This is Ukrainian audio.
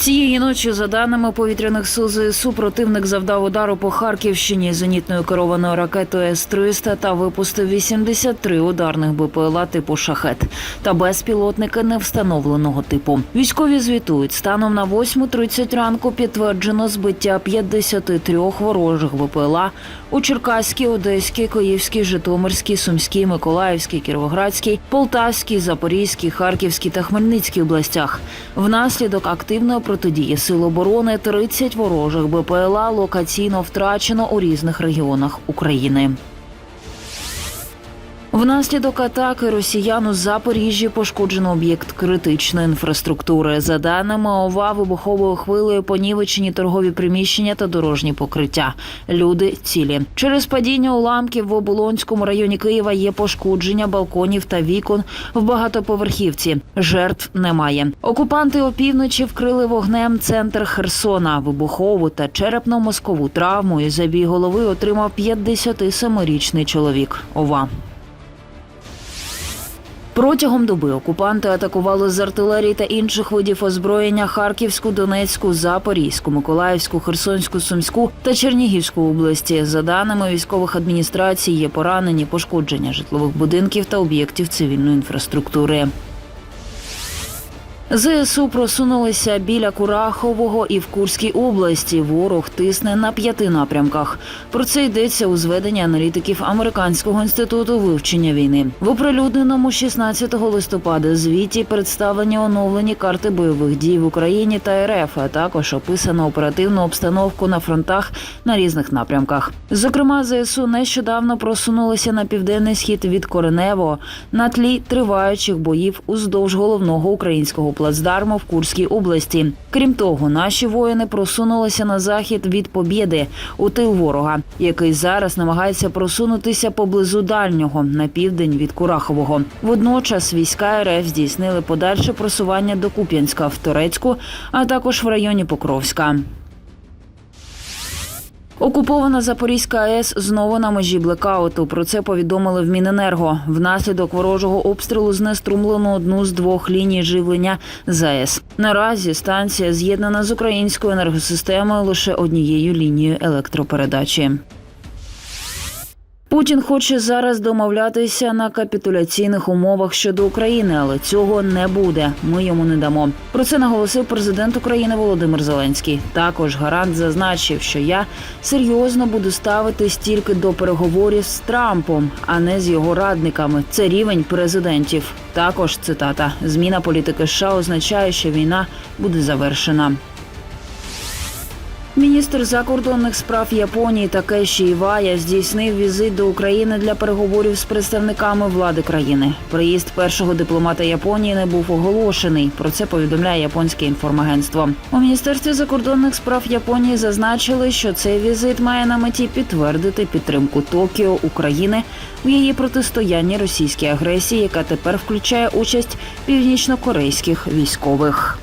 Цієї ночі, за даними повітряних сил ЗСУ, противник завдав удару по Харківщині зенітною керованою ракетою С-300 та випустив 83 ударних БПЛА типу «Шахет» та безпілотники невстановленого типу. Військові звітують, станом на 8.30 ранку підтверджено збиття 53 ворожих БПЛА у Черкаській, Одеській, Київській, Житомирській, Сумській, Миколаївській, Кіровоградській, Полтавській, Запорізькій, Харківській та Хмельницькій областях. Внаслідок активної протидії сил оборони 30 ворожих БПЛА локаційно втрачено у різних регіонах України. Внаслідок атаки росіян у Запоріжжі пошкоджено об'єкт критичної інфраструктури. За даними ОВА, вибуховою хвилею понівечені торгові приміщення та дорожні покриття. Люди цілі. Через падіння уламків в Оболонському районі Києва є пошкодження балконів та вікон в багатоповерхівці. Жертв немає. Окупанти опівночі вкрили вогнем центр Херсона. Вибухову та черепно-мозкову травму і забій голови отримав 57-річний чоловік. Ова. Протягом доби окупанти атакували з артилерії та інших видів озброєння Харківську, Донецьку, Запорізьку, Миколаївську, Херсонську, Сумську та Чернігівську області. За даними військових адміністрацій, є поранені пошкодження житлових будинків та об'єктів цивільної інфраструктури. ЗСУ просунулися біля Курахового і в Курській області. Ворог тисне на п'яти напрямках. Про це йдеться у зведенні аналітиків Американського інституту вивчення війни. В оприлюдненому 16 листопада звіті представлені оновлені карти бойових дій в Україні та РФ, а також описано оперативну обстановку на фронтах на різних напрямках. Зокрема, ЗСУ нещодавно просунулися на південний схід від Коренево на тлі триваючих боїв уздовж головного українського плацдарму в Курській області. Крім того, наші воїни просунулися на захід від Побєди у тил ворога, який зараз намагається просунутися поблизу дальнього на південь від Курахового. Водночас війська РФ здійснили подальше просування до Куп'янська в Торецьку, а також в районі Покровська. Окупована Запорізька АЕС знову на межі блекауту. Про це повідомили в Міненерго. Внаслідок ворожого обстрілу знеструмлено одну з двох ліній живлення ЗАЕС. Наразі станція з'єднана з українською енергосистемою лише однією лінією електропередачі. Путін хоче зараз домовлятися на капітуляційних умовах щодо України, але цього не буде. Ми йому не дамо. Про це наголосив президент України Володимир Зеленський. Також гарант зазначив, що я серйозно буду ставитись тільки до переговорів з Трампом, а не з його радниками. Це рівень президентів. Також цитата: зміна політики США означає, що війна буде завершена. Міністр закордонних справ Японії Такеші Івая здійснив візит до України для переговорів з представниками влади країни. Приїзд першого дипломата Японії не був оголошений. Про це повідомляє японське інформагентство. У міністерстві закордонних справ Японії зазначили, що цей візит має на меті підтвердити підтримку Токіо України в її протистоянні російській агресії, яка тепер включає участь північнокорейських військових.